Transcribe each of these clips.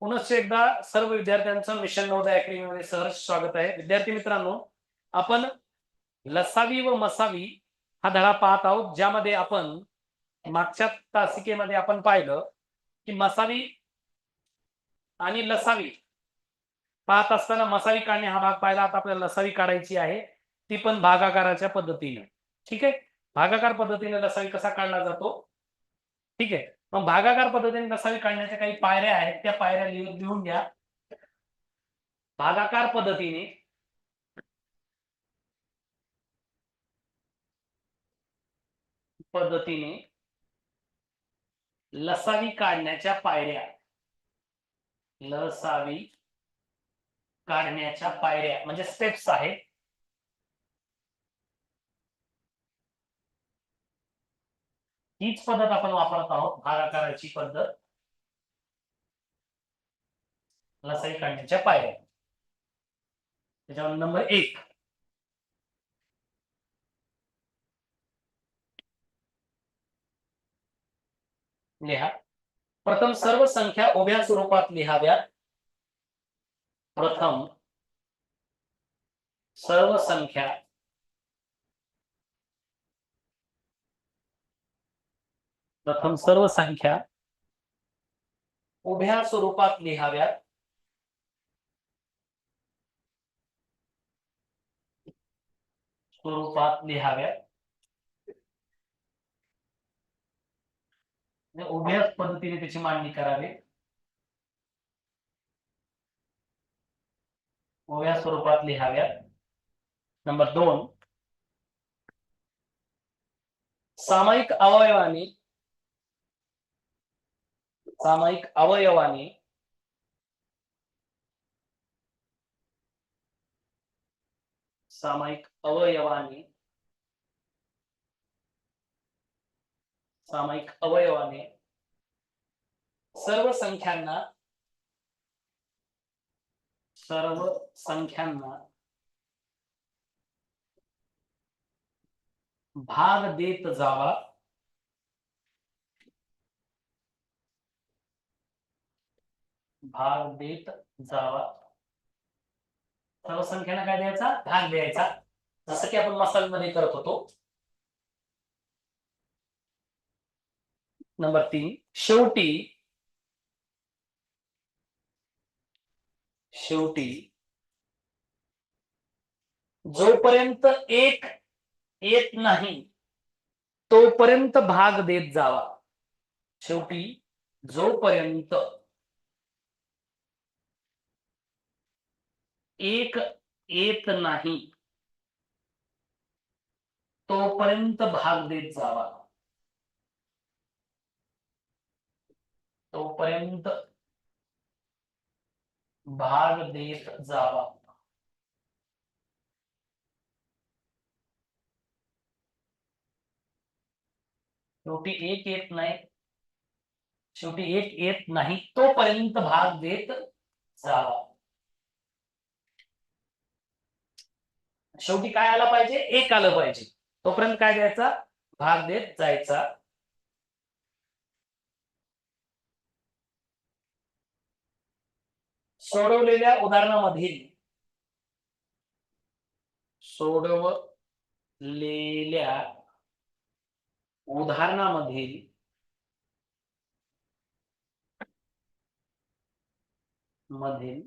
पुनश्च एकदा सर्व विद्यार्थ्यांचं मिशन नवोदय अकॅडमीमध्ये सहर्ष स्वागत आहे. विद्यार्थी मित्रांनो आपण लसावी व मसावी हा धडा पाहत आहोत ज्यामध्ये आपण मागच्या तासिकेमध्ये आपण पाहिलं की मसावी आणि लसावी पाहत असताना मसावी काढणे हा भाग पाहिला आता आपल्याला लसावी काढायची आहे. ती पण भागाकाराच्या पद्धतीने. ठीक आहे? भागाकार पद्धतीने लसावी कसा काढला जातो? ठीक आहे. मग भागाकार पद्धतीने लसावी काढण्याच्या काही पायऱ्या आहेत त्या पायऱ्या लिहून लिहून घ्या. भागाकार पद्धतीने पद्धतीने लसावी काढण्याच्या पायऱ्या. लसावी काढण्याच्या पायऱ्या म्हणजे स्टेप्स आहेत. हीच पद्धत आपण वापरत आहोत. भागाकाराची पद्धत. लसाई काढण्याच्या पायऱ्या. त्याच्यावर नंबर एक. लिहा. प्रथम सर्व संख्या उभ्या स्वरूपात लिहाव्यात प्रथम सर्व संख्या प्रथम सर्व संख्या उभ्या स्वरूपात लिहाव्यात. स्वरूपात लिहाव्यात. उभ्या उभ्याच पद्धतीने त्याची मांडणी करावी. उभ्या स्वरूपात लिहाव्यात. नंबर दोन. सामायिक अवयवाने सामायिक अवयवाने सामायिक अवयवाने सामायिक अवयवाने सर्व संख्यांना सर्व संख्यांना भाग देत जावा. भाग देत जावा. सर्व संख्यांना काय द्यायचा? भाग द्यायचा. जसं की आपण मसालमध्ये करत होतो. नंबर तीन. शेवटी शेवटी जोपर्यंत एक येत नाही तोपर्यंत भाग देत जावा. शेवटी जोपर्यंत एक येत नाही. तोपर्यंत भाग देत जावा. तोपर्यंत भाग देत जावा. शेवटी एक येत नाही. शेवटी एक येत नाही, तोपर्यंत भाग देत जावा. शेवटी काय आला पाहिजे? एक आलं पाहिजे. तोपर्यंत काय द्यायचा? भाग देत जायचा. सोडवलेल्या उदाहरणामधील सोडवलेल्या उदाहरणामधील मधील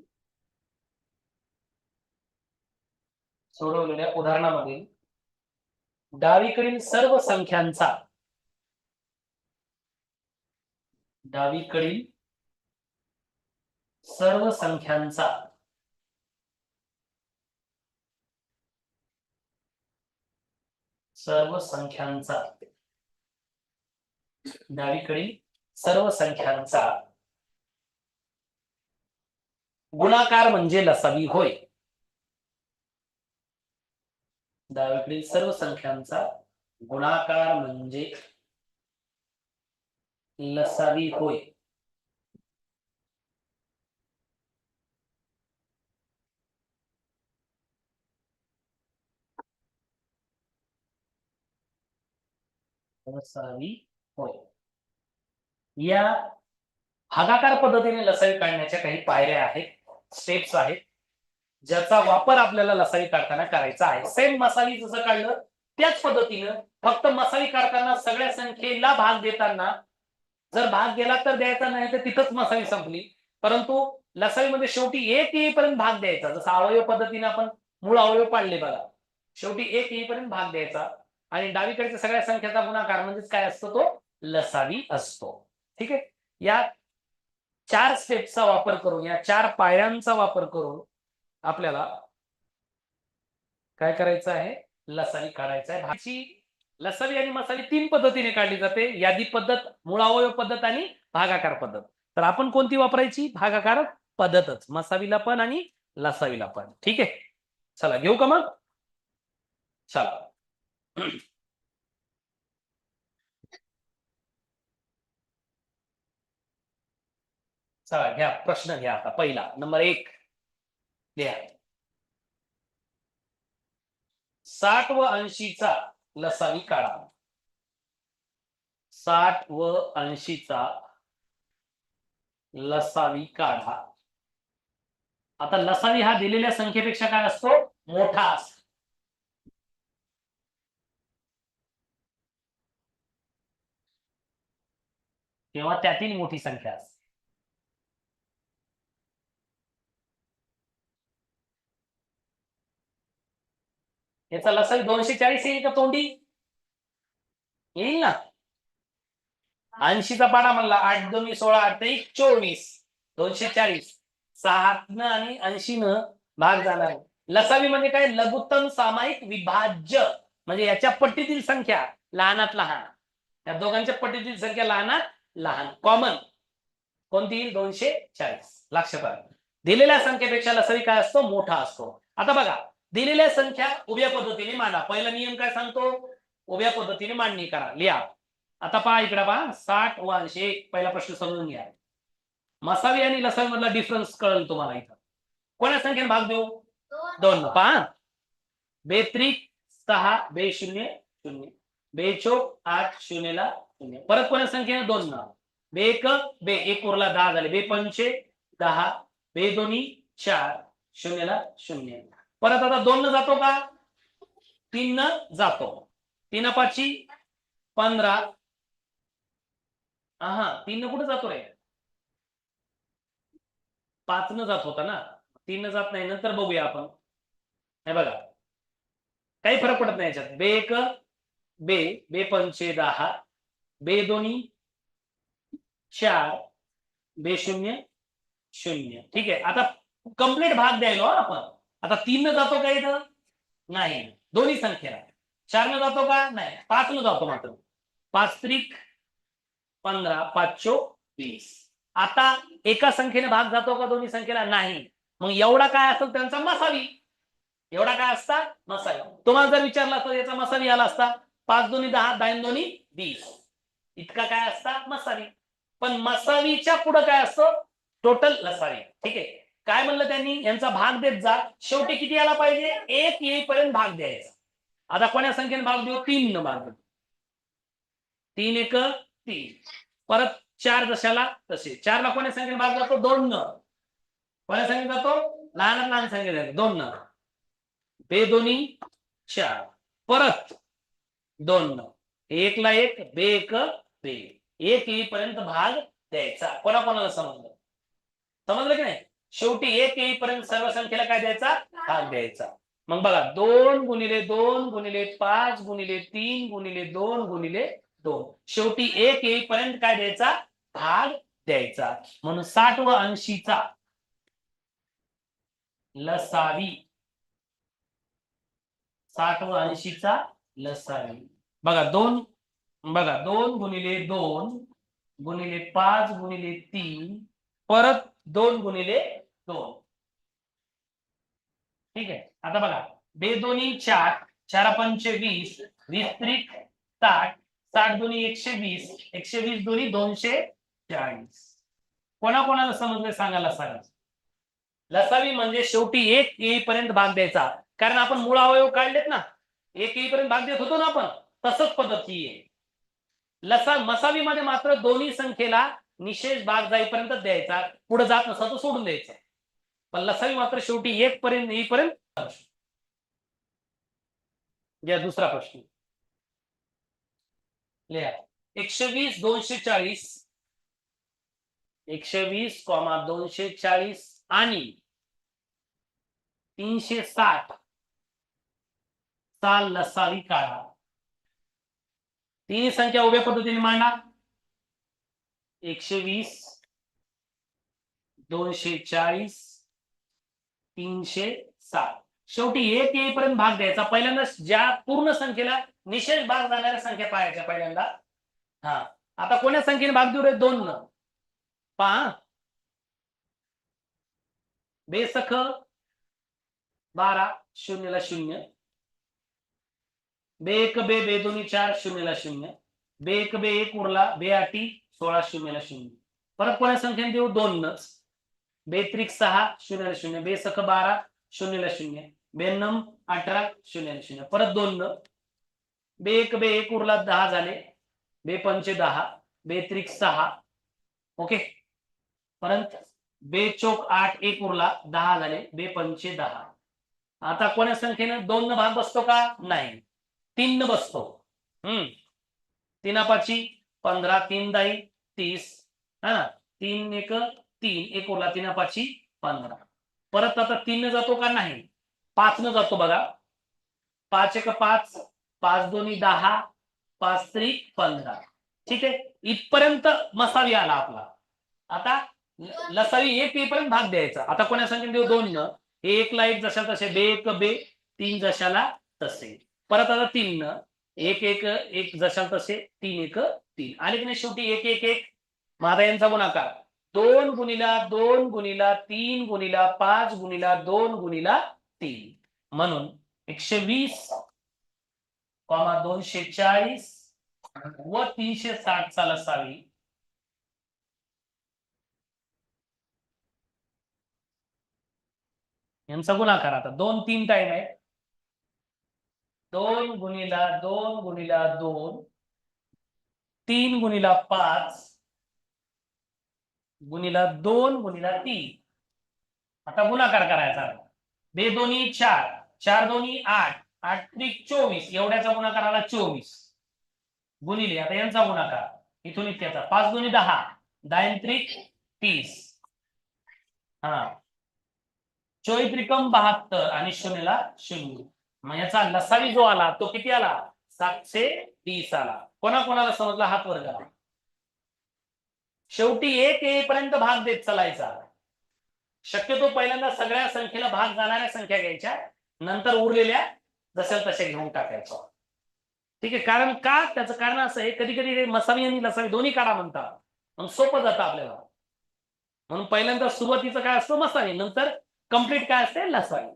सोडवलेल्या उदाहरणामध्ये डावीकडील सर्व संख्यांचा डावीकडील सर्व संख्यांचा सर्व संख्यांचा डावीकडील सर्व संख्यांचा गुणाकार म्हणजे लसावी होय. डावीकडील सर्व संख्यांचा गुणाकार म्हणजे लसावी होय. लसावी होय. या भागाकार पद्धतीने लसावी काढण्याच्या काही पायऱ्या आहेत स्टेप्स आहेत. ज्याचा वापर आपल्याला लसावी काढताना करायचा आहे. सेम मसाली जसं काढलं त्याच पद्धतीनं फक्त मसाली काढताना सगळ्या संख्येला भाग देताना जर भाग गेला तर द्यायचा नाही तर तिथंच मसाली संपली. परंतु लसावीमध्ये शेवटी एक येईपर्यंत भाग द्यायचा. जसं अवयव पद्धतीने आपण मूळ अवयव पाडले बघा. शेवटी एक येईपर्यंत भाग द्यायचा. आणि डावीकडच्या सगळ्या संख्येचा गुणाकार म्हणजेच काय असतो तो? लसावी असतो. ठीक आहे? या चार स्टेपचा वापर करून या चार पायऱ्यांचा वापर करून आपल्याला काय करायचं आहे? लसावी काढायचा आहे. भाजी लसावी आणि मसाली तीन पद्धतीने काढली जाते. यादी पद्धत मुळावय पद्धत आणि भागाकार पद्धत. तर आपण कोणती वापरायची? भागाकार पद्धतच. मसावीला पण आणि लसावीला पण. ठीक आहे? चला घेऊ का मग? चला. चला घ्या. प्रश्न घ्या आता. पहिला नंबर एक. लिहा साठ व ऐंशीचा लसावी काढा. साठ व ऐंशीचा लसावी काढा. आता लसावी हा दिलेल्या संख्येपेक्षा काय असतो? मोठा असतो. तेव्हा त्यातील मोठी संख्या असते. याचा लसावी दोनशे चाळीस येईल का तोंडी? येईल ना? ऐंशीचा पाडा म्हणला आठ दोन्ही सोळा आठ एक चोवीस. दोनशे चाळीस. सातनं आणि ऐंशीनं भाग जाणार लसावी म्हणजे काय? लघुत्तम सामायिक विभाज्य. म्हणजे याच्या पट्टीतील संख्या लहानात लहान. या दोघांच्या पट्टीतील संख्या लहानात लहान. कॉमन कोणती येईल? दोनशे चाळीस. लक्षात दिलेल्या संख्येपेक्षा लसावी काय असतो? मोठा असतो. आता बघा. दिलेल्या संख्या उभ्या पद्धतीने मांडा. पहिला नियम काय सांगतो? उभ्या पद्धतीने मांडणी करा. लिहा. आता पहा इकडे पहा. साठ व ऐंशी पहिला प्रश्न समजून घ्या. मसावी आणि लसावी मधला डिफरन्स कळेल तुम्हाला इथं. कोणा संख्येने भाग देऊ? दोन. पहा. बेत्रिक सहा बे शून्य शून्य. बेचोक आठ शून्यला शून्य. परत कोणा संख्येने? दोन ना. बे एक बे. एक उरला दहा झाले. बे पंचे दहा. बे दोन्ही चार. शून्यला शून्य. परत आता दोन न जातो का? तीन न जातो. तीन पाचशे पंधरा. हा तीन न कुठे जातो रे? पाच न जात होता ना? तीन न जात नाही नंतर बघूया आपण. हे बघा. काही फरक पडत नाही याच्यात. बे एक बे बे पंचे दहा बे दोन्ही चार. बे शून्य शून्य. ठीक आहे. आता कंप्लीट भाग द्यायलो आपण. आता तीन न जातो का इथं? नाही. दोन्ही संख्येला चार न जातो का? नाही. पाच न जातो मात्र. पाच त्रिक पंधरा पाचशो वीस. आता एका संख्येने भाग जातो का दोन्ही संख्येला? नाही. मग एवढा काय असेल त्यांचा मसावी? एवढा काय असता? मसावी. तुम्हाला जर विचारला असता याचा मसावी आला असता. पाच दोन्ही दहा दहा दोन्ही वीस. इतका काय असता? मसावी. पण मसावीच्या पुढं काय असतं? टोटल लसावी. ठीक आहे? काय म्हणलं त्यांनी? यांचा भाग देत जा. शेवटी किती यायला पाहिजे? एक येईपर्यंत भाग द्यायचा. आता कोण्या संख्येने भाग देऊ? तीन न भाग देऊ. तीन एक तीन. परत चार जशाला तसे. चारला कोण्या संख्येने भाग जातो? दोन न. कोण्या संख्येने जातो? लहान लहान संख्या जातो. दोन न. बे दोन्ही चार. परत दोन न. एकला एक बे एक बे. एक येईपर्यंत भाग द्यायचा. कोणा कोणाला समजलं? समजलं की नाही? शेवटी एक येईपर्यंत सर्व संख्येला काय द्यायचा? भाग द्यायचा. मग बघा दोन गुणिले दोन गुणिले पाच गुणिले तीन गुणिले दोन गुणिले दोन. शेवटी एक येईपर्यंत काय द्यायचा? भाग द्यायचा. म्हणून साठ व ऐंशीचा लसावी. साठ व ऐंशीचा लसावी. बघा दोन बघा दोन गुणिले दोन गुणिले पाच गुणिले तीन. परत दोन गुणिले हो ठीक आहे. आता बघा. बे दोन्ही चार चार पंचे वीस वीस त्रिक साठ साठ दोन्ही एकशे वीस एकशे वीस दोन्ही दोनशे चाळीस. कोणाकोणाला समजले सांगायला सांगा लसावी म्हणजे शेवटी एक येईपर्यंत भाग द्यायचा. कारण आपण मूळ अवयव काढलेत ना एक येईपर्यंत भाग देत होतो ना आपण तसंच पद्धती आहे. लसा मसावीमध्ये मात्र दोन्ही संख्येला निशेष भाग जाईपर्यंत द्यायचा. पुढे जात नसा तो सोडून द्यायचा. पण लसावी मात्र शेवटी एक पर्यंत येईपर्यंत या दुसरा प्रश्न. लिहा. एकशे वीस दोनशे चाळीस एकशे वीस कॉमा दोनशे चाळीस आणि तीनशे साठ चा लसावी काढा. तीन संख्या उभ्या पद्धतीने मांडा. एकशे वीस दोनशे चाळीस तीनशे सात. शेवटी एक येईपर्यंत भाग द्यायचा. पहिल्यांदा ज्या पूर्ण संख्येला निशेष भाग जाणाऱ्या संख्या पाहायच्या पहिल्यांदा. हा. आता कोण्या संख्येने भाग देऊ रे? दोन न. पहा. बेसख बारा शून्यला शून्य. बे एक बे बे दोन्ही चार शून्यला शून्य. बे एक बे एक उरला बे आठी सोळा शून्यला शून्य. परत कोण्या संख्येने देऊ? दोन न बेत्रिक सहा शून्यला शून्य. बेसख बारा शून्यला शून्य. बेनम अठरा शून्यला शून्य. परत दोन न. बे एक बे एक उरला दहा झाले. बे पंचे दहा. बेत्रिक सहा. ओके? परत बे चोक आठ एक उरला दहा झाले. बे पंचे दहा. आता कोण्या संख्येनं? दोन न भाग बसतो का? नाही. तीन न बसतो. हम्म. तीनापाची पंधरा तीन दाई तीस. हा ना? तीन एक तीन एक उरला पाचशी पंधरा परत आता तीन न जातो का नाही? पाच न जातो बघा. पाच एक पाच पाच दोन्ही दहा पाच त्रिक पंधरा. ठीक आहे? इथपर्यंत मसावी आला आपला. आता लसावी एक येईपर्यंत भाग द्यायचा. आता कोणा संख्येने देऊ? दोन न. एकला एक जशा तसे बे एक बे तीन जशाला तसे. परत आता तीन न. एक एक एक जशा तसे तीन एक तीन. आले की नाही शेवटी? एक एक एक. माझा यांचा गुणाकार. दोन गुणिला दोन गुणिला तीन गुणिला पाच गुणिला दोन गुणिला तीन. म्हणून एकशे वीस कॉमा दोनशे चाळीस व तीनशे साठ साल असावी. यांचा गुणाकार आता दोन तीन टाइम आहे. दोन गुणिला दोन गुणिला दोन तीन गुणिला पाच गुणिला दोन गुणिला तीन. आता गुणाकार करायचा. बे दोन्ही चार. चार दोन्ही आठ. आठ त्रिक चोवीस. एवढ्याचा गुणाकार आला चोवीस. गुणिले आता यांचा गुणाकार. इथून इतक्याचा. पाच दोन्ही दहा. दहा त्रिक तीस. हा. चोवी त्रिकम बहात्तर आणि शून्यला शून्य. मग याचा लसावी जो आला तो किती आला? सातशे तीस आला. कोणाकोणाला समजला? हात वर्ग आला शेवटी एक येईपर्यंत भाग देत चालायचा. शक्यतो पहिल्यांदा सगळ्या संख्येला भाग जाणाऱ्या संख्या घ्यायच्या नंतर उरलेल्या जसेल तशा घेऊन टाकायचो ठीक आहे कारण का? त्याचं कारण असं आहे कधी कधी मसावी आणि लसावी दोन्ही काढा म्हणतात. मग सोपं जातं आपल्याला. म्हणून पहिल्यांदा सुरुवातीचं काय असतं? मसावी नंतर कंप्लीट काय असते? लसावी.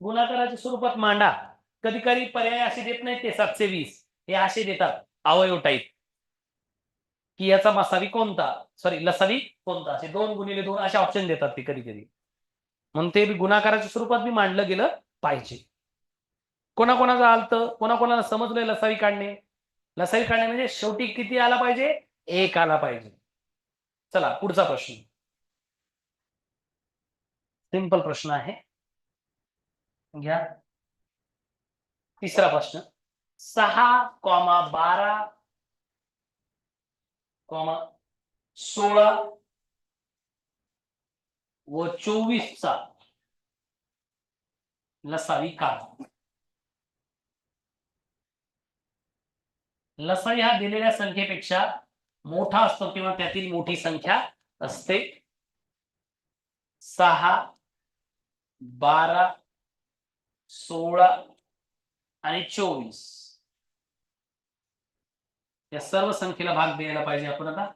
गुणाकाराच्या स्वरूपात मांडा. कधी कधी पर्याय असे देत नाहीत ते सातशे वीस. हे असे देतात. अवयव टाईप की याचा मसावी कोणता? सॉरी लसावी कोणता? असे दोन गुणिले दोन असे ऑप्शन देतात ते कधी कधी म्हणून ते गुणाकाराच्या स्वरूपात मी मांडलं गेलं पाहिजे. कोणाकोणाचं आलत? कोणाकोणाला समजलंय लसावी काढणे? लसावी काढणे म्हणजे शेवटी किती आला पाहिजे? एक आला पाहिजे. चला पुढचा प्रश्न. सिंपल प्रश्न आहे. घ्या. तिसरा प्रश्न. सहा कॉमा बारा कॉमा सोळा व चोवीसचा लसावी काढा. लसावी हा दिलेल्या संख्येपेक्षा मोठा असतो किंवा त्यातील मोठी संख्या असते. सहा बारा सोळा आणि चोवीस. या सर्व संख्येला भाग द्यायला पाहिजे आपण आता.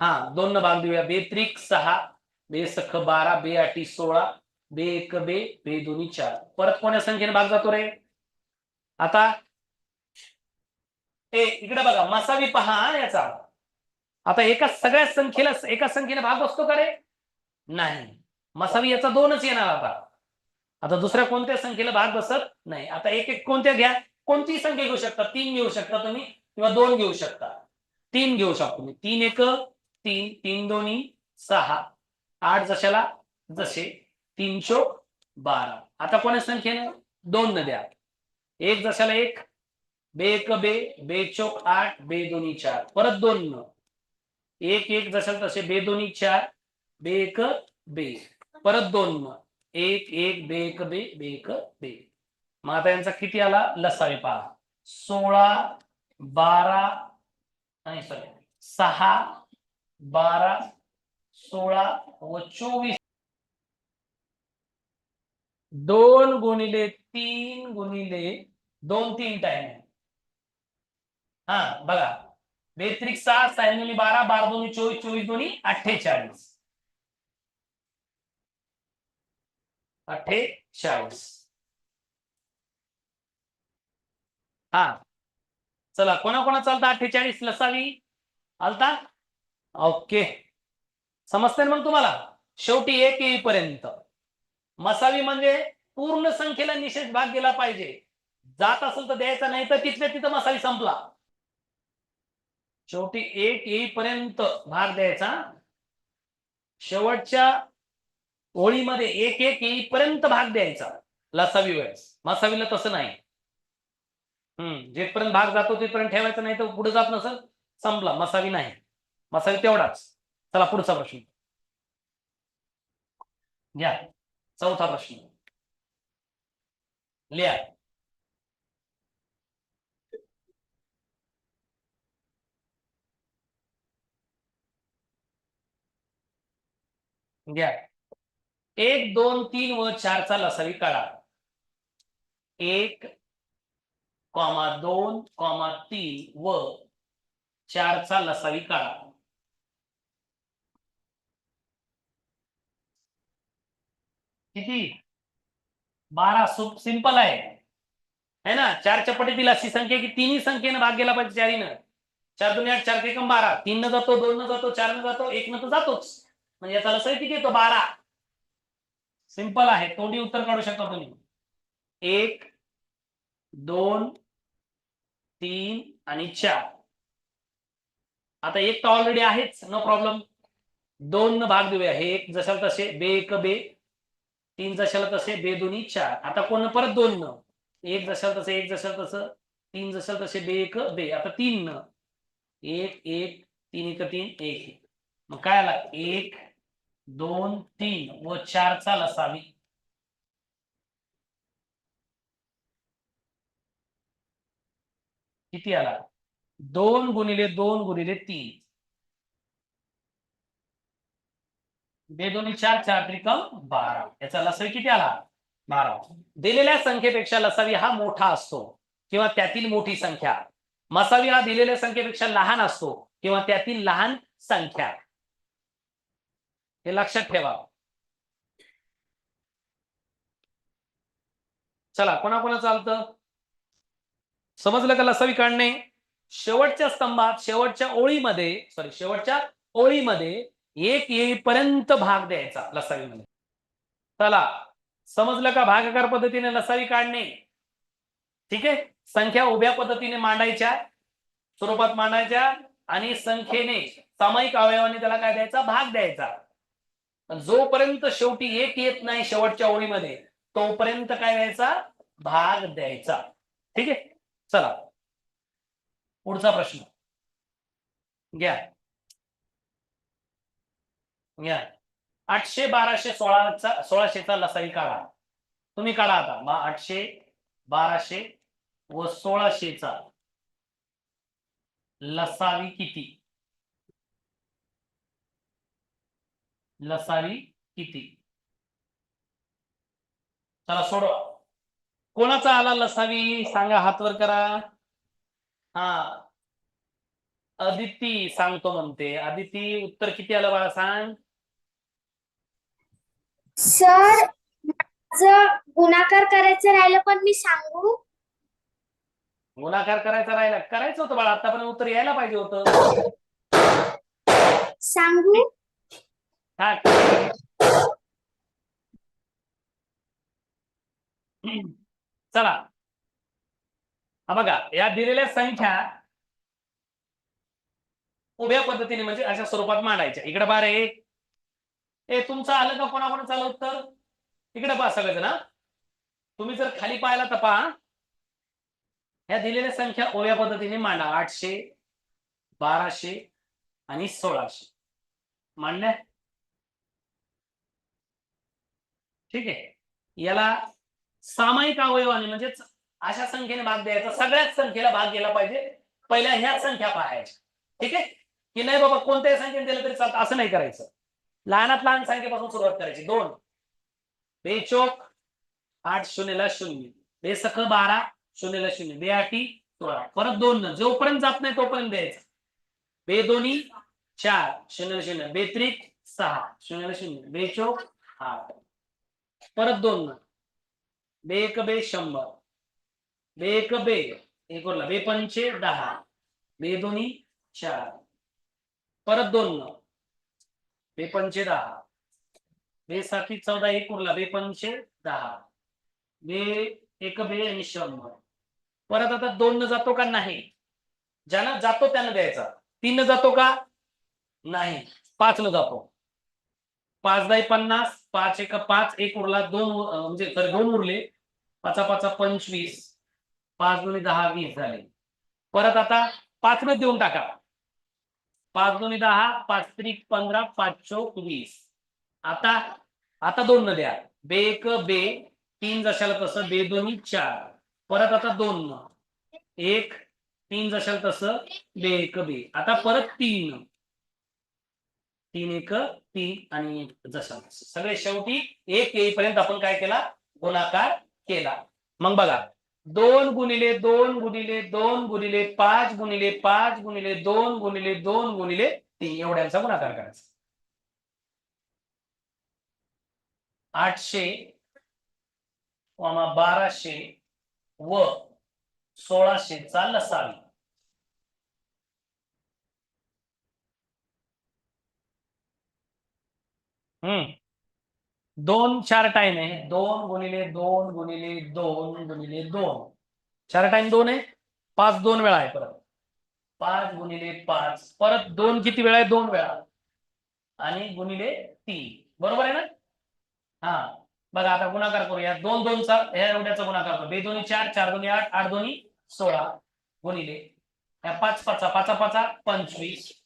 हा दोन न भाग देऊया. बे त्रिक सहा बे सख बारा बे आठी सोळा बे एक बे बे दोन्ही चार. परत कोण्या संख्येने भाग जातो रे? आता. ए इकडे बघा मसावी पहा याचा. आता एका सगळ्या संख्येला एका संख्येने भाग असतो का रे? नाही. मसावी याचा दोनच येणार आता. आता दुसऱ्या कोणत्या संख्येला भाग बसत? नाही. आता एक एक कोणत्या घ्या? कोणतीही संख्या घेऊ शकता. तीन घेऊ शकता तुम्ही किंवा दोन घेऊ शकता. तीन घेऊ शकतो तुम्ही. तीन एक तीन तीन दोन्ही सहा. आठ जशाला जसे. तीन चोक बारा. आता कोणा संख्येने? दोन न द्या. एक जशाला एक बे एक बे. बे चोक आठ बे दोन्ही चार. परत दोन न एक एक जशाला तसे. बे दोन्ही चार बे एक बे. परत दोन न एक एक बे एक बे बे एक बे. मग आता यांचा किती आला? लसावे पहा. सोळा बारा नाही सॉरी सहा बारा सोळा व चोवीस. दोन गुणिले तीन गुणिले दोन तीन टाइम. हा बघा. बेत्रिक सहा सायनली बारा बारा दोन्ही चोवीस चोवीस दोन्ही अठ्ठेचाळीस. अठ्ठेचाळीस हा. चला कोणा कोणा चालता अठ्ठेचाळीस लसावी? आलता? ओके. समजते ना मग तुम्हाला? शेवटी एक येईपर्यंत. मसावी म्हणजे पूर्ण संख्येला निषेध भाग गेला पाहिजे. जात असेल तर द्यायचा नाही तर तिथल्या तिथं मसावी संपला. शेवटी एक येईपर्यंत भाग द्यायचा. शेवटच्या ओळीमध्ये एक एक येईपर्यंत भाग द्यायचा. लसावी वेळेस. मसावीला तसं नाही. हम्म जेपर्यंत भाग जातो तिथपर्यंत ठेवायचा नाही तर पुढे जात नसेल संपला. मसावी नाही. मसावी तेवढाच. चला पुढचा प्रश्न. घ्या. चौथा प्रश्न. लिहा. घ्या. एक दोन तीन व चारचा लसावी काढा एक कॉमा दोन कॉमा तीन व चारचा लसावी काढा किती? बारा सु सिंपल आहे. है ना? चारच्या पटीतील अशी संख्या की तिन्ही संख्येनं भाग गेला पाहिजे चारीनं. चार दोन आठ चार एकम बारा. तीन न जातो दोन न जातो चार न जातो एक न तर जातोच. म्हणजे याचा लसावी किती येतो बारा. सिंपल आहे तोंडी उत्तर काढू शकता तुम्ही. एक दोन तीन आणि चार. आता एक तर ऑलरेडी आहेच नो प्रॉब्लेम दोन न भाग देऊया हे एक जशाला तसे बे एक बे. तीन जशाला तसे बे दोन्ही चार. आता कोण परत दोन न? एक जशाला तसे एक जशाला तसं. तीन जशाला तसे बे एक बे. आता तीन न. एक एक तीन एक तीन एक एक. मग काय आला? एक दोन तीन व चारचा लसावी किती आला? दोन गुणिले दोन गुणिले तीन. बे दोन्ही चार चार त्रिकम बारा. याचा लसावी किती आला? बारा. दिलेल्या संख्येपेक्षा लसावी हा मोठा असतो किंवा त्यातील मोठी संख्या. मसावी हा दिलेल्या संख्येपेक्षा लहान असतो किंवा त्यातील लहान संख्या. हे लक्षात ठेवा. चला कोणाकोणा चालतं? समजलं का लसावी काढणे? शेवटच्या स्तंभात शेवटच्या ओळीमध्ये सॉरी शेवटच्या ओळीमध्ये एक येईपर्यंत भाग द्यायचा लसावीमध्ये. चला समजलं का भागाकार पद्धतीने लसावी काढणे? ठीक आहे? संख्या उभ्या पद्धतीने मांडायच्या स्वरूपात मांडायच्या आणि संख्येने सामायिक अवयवाने त्याला काय द्यायचा? भाग द्यायचा. जोपर्यंत शेवटी एक येत नाही शेवटच्या ओळीमध्ये तोपर्यंत काय द्यायचा भाग द्यायचा. ठीक आहे? चला. पुढचा प्रश्न. घ्या. घ्या. आठशे बाराशे सोळाचा सोळाशेचा लसावी काढा. तुम्ही काढा आता. मग आठशे बाराशे व सोळाशेचा लसावी किती? लसावी किती? चला सोडवा. कोणाचा आला लसावी? सांगा हात वर करा. हा. अदिती सांगतो म्हणते. अदिती उत्तर किती आलं बाळा सांग? सर माझं गुणाकार करायचं राहिलं पण मी सांगू? गुणाकार करायचा राहिला. करायचं होतं बाळा. आतापर्यंत उत्तर यायला पाहिजे होतं. सांगू? चला. हा बघा या दिलेल्या संख्या उभ्या पद्धतीने म्हणजे अशा स्वरूपात मांडायच्या. इकडे बार एक ए तुमचं आलं का कोणाकोणाचं चालू उत्तर? इकडे पहा सगळेजण हा. तुम्ही जर खाली पाहिला तर पहा. ह्या दिलेल्या संख्या ओव्या पद्धतीने मांडा. आठशे बाराशे आणि सोळाशे. मांडल्या ठीक आहे. याला सामायिक अवयवाने म्हणजेच अशा संख्येने भाग द्यायचा. सगळ्याच संख्येला भाग गेला पाहिजे. पहिल्या ह्याच संख्या पाहायच्या. ठीक आहे? की नाही बाबा कोणत्याही संख्येने दिलं तरी चालतं. असं नाही करायचं. लहानात लहान संख्येपासून सुरुवात करायची. दोन. बेचोक आठ शून्यला शून्य. बेसख बारा शून्यला शून्य. बे आठी सोळा. परत दोन न. जोपर्यंत जात नाही तोपर्यंत द्यायचं. बे दोन्ही चार. शून्यला शून्य. बेत्रिक सहा. शून्यला शून्य. बेचोक आठ. परत दोन ना. बे एक बे शंभर. बे एक बे. एक उरला बे पंचे दहा. बे दोन्ही चार. परत दोन ना. बे पंचे दहा. बे साठी चौदा एक उरला बे पंचे दहा. बे एक बे आणि शंभर. परत आता दोन न जातो का नाही? ज्यानं जातो त्यानं द्यायचा. तीन न जातो का? नाही. पाच न जातो. पाच दाई पन्नास पाच एक पाच एक उरला दोन म्हणजे तर दोन उरले पाचा पाचा पंचवीस पाच दोन्ही दहा वीस झाले. परत आता पाच न देऊन टाका. पाच दोन्ही दहा पाच त्रिक पंधरा पाच चौक वीस. आता आता दोन न द्या. बे एक बे तीन जशाला तसं बे दोन्ही चार. परत आता दोन. न एक तीन जशाल तसं बे एक बे. आता परत तीन. तीन एक तीन आणि एक जसा. सगळे शेवटी एक येईपर्यंत आपण काय केला? गुणाकार केला. मग बघा. दोन गुणिले दोन गुणिले दोन गुणिले पाच गुणिले पाच गुणिले दोन गुणिले दोन गुणिले तीन. एवढ्यांचा गुणाकार करायचा. आठशे बाराशे व सोळाशेचा लसावी. हम्म. दोन चार टाइम आहे. दोन गुणिले दोन गुणिले दोन गुणिले दोन. चार टाइम दोन आहे. पाच दोन वेळा आहे परत. पाच गुणिले पाच. परत दोन किती वेळा आहे? दोन वेळा. आणि गुणिले तीन. बरोबर आहे ना? हा. बघा आता गुणाकार करूया. दोन दोनचा ह्या एवढ्याचा गुणाकार करू. बे दोन्ही चार चार दोन्ही आठ आठ दोन्ही सोळा गुणिले. या पाच पाचा पाचा पाचा पंचवीस.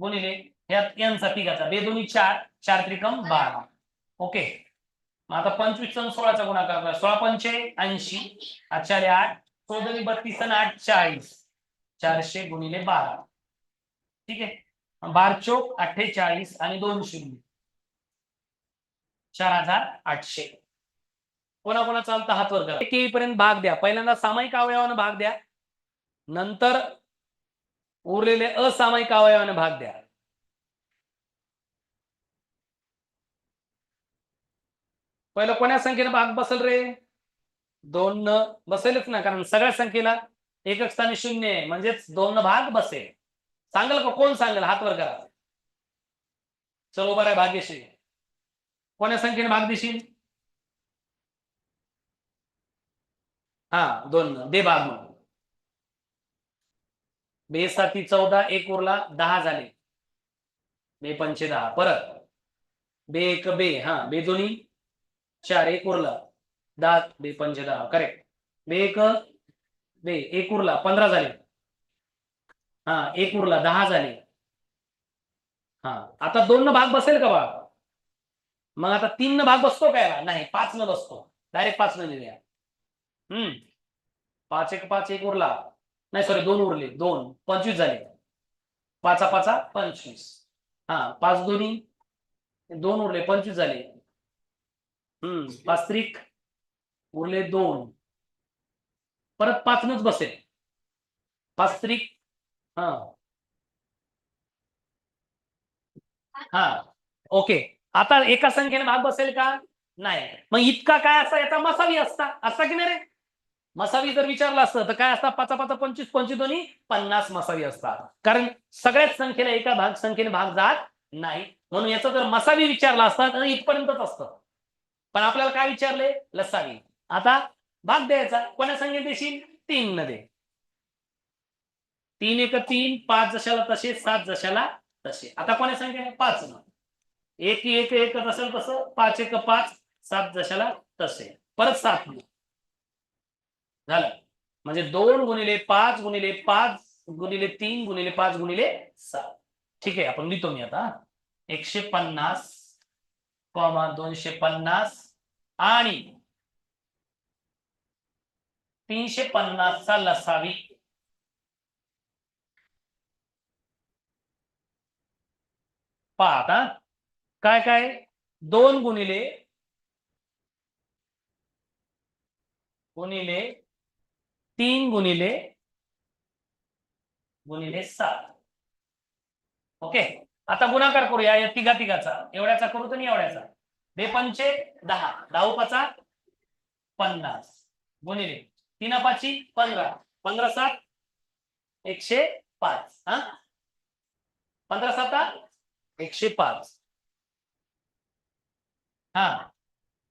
गुणिले ह्यात यांचा तिघाचा. बेदोनी चार चार त्रिकम बारा. ओके. मग आता पंचवीस सण सोळाचा गुणाकार करा. सोळा पंचे ऐंशी आचार्य आठ चौदनी बत्तीस सण आठ चाळीस चारशे गुणिले बारा. ठीक आहे? बार चोक अठ्ठेचाळीस आणि दोन शून्य. चार हजार आठशे. कोणाकोणा चालतं हात वर करा. एक भाग द्या? पहिल्यांदा सामायिक अवयवानं भाग द्या. नंतर उरलेले असामायिक अवयवाने भाग द्या. पहिलं कोण्या संख्येने भाग बसल रे? दोन न बसेलच ना कारण सगळ्या संख्येला एकक स्थानी शून्य आहे म्हणजेच दोन न भाग बसेल. सांगेल का कोण सांगेल? हात वर करा. चल उभा आहे भाग्यशी कोण्या संख्येने भाग देशील? हा दोन. दे भाग म्हणून बे साती चौदा एक उरला दहा झाले. बे पंचे दहा. परत. बे एक बे. हा बे दोन्ही. चार एक उरला दहा बे पंचे दहा. करेक्ट बे एक बे एक उरला पंधरा झाले. हा एक उरला दहा झाले. हा. आता दोन न भाग बसेल का बा? मग आता तीन न भाग बसतो काय नाही पाच न बसतो. डायरेक्ट पाच न लिहूया. हम्म. पाच एक पाच एक उरला नाही सॉरी दोन उरले. दोन. पंचवीस झाले. पाचा पाचा पंचवीस. हा पाच दोन्ही दोन उरले पंचवीस झाले. हम्म पाच त्रिक उरले दोन. परत पाचनच बसेल. पाच त्रिक हा. हा ओके. आता एका संख्येने भाग बसेल का? नाही. मग इतका काय असा याचा मसावी असता? असा की नाही रे? मसावी जर विचारला असतं तर काय असतात? पाचा पाचा पंचवीस पंचवीस दोन्ही पन्नास मसावी असतात. कारण सगळ्याच संख्येला एका भाग संख्येने भाग जात नाही. म्हणून याचा जर मसावी विचारला असता तर इथपर्यंतच असतं. पण आपल्याला काय विचारले? लसावी. आता भाग द्यायचा. कोणा संख्येत देशील? तीन न दे. तीन एक तीन पाच जशाला तसे सात जशाला तसे. आता कोणा संख्या पाच न एक एक एक असेल तसं पाच एक पाच सात जशाला तसे. परत सात न झालं. म्हणजे दोन गुणिले पाच गुणिले पाच गुणिले तीन गुणिले पाच गुणिले सात. ठीक आहे आपण लिहितो मी आता एकशे पन्नास कॉमा दोनशे पन्नास आणि तीनशे पन्नासचा लसावी. पाहता काय काय? दोन गुणिले गुणिले तीन गुणिले गुणिले सात. ओके? आता गुणाकार करूया या तिघा तिघाचा. एवढ्याचा करू तर एवढ्याचा. बेपंचे दहा. दहा पाचा पन्नास. गुणिले. तीन पाची पंधरा. पंधरा सात एकशे पाच. हा? पंधरा सात एकशे पाच. हा.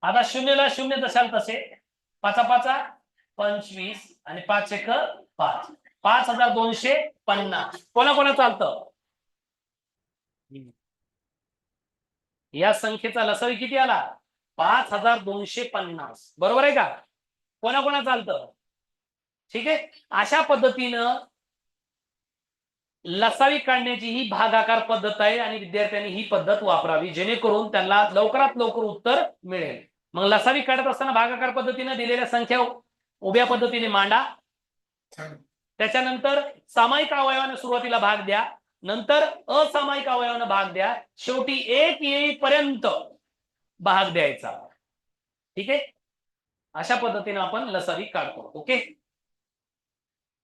आता शून्यला शून्य दशाल तसे पाचा पाचा पंचवीस आणि पाच एक पाच. पाच हजार दोनशे पन्नास. कोणा कोणा चालतं या संख्येचा लसावी किती आला? पाच हजार दोनशे पन्नास. बरोबर आहे का? कोणा कोणा चालतं ठीक आहे? अशा पद्धतीनं लसावी काढण्याची ही भागाकार पद्धत आहे आणि विद्यार्थ्यांनी ही पद्धत वापरावी जेणेकरून त्यांना लवकरात लवकर उत्तर मिळेल. मग लसावी काढत असताना भागाकार पद्धतीने दिलेल्या संख्या हो- उभ्या पद्धतीने मांडा. त्याच्यानंतर सामायिक अवयवाने सुरुवातीला भाग द्या. नंतर असामायिक अवयवाने भाग द्या. शेवटी एक येईपर्यंत भाग द्यायचा. ठीक आहे? अशा पद्धतीने आपण लसावी काढतो. ओके?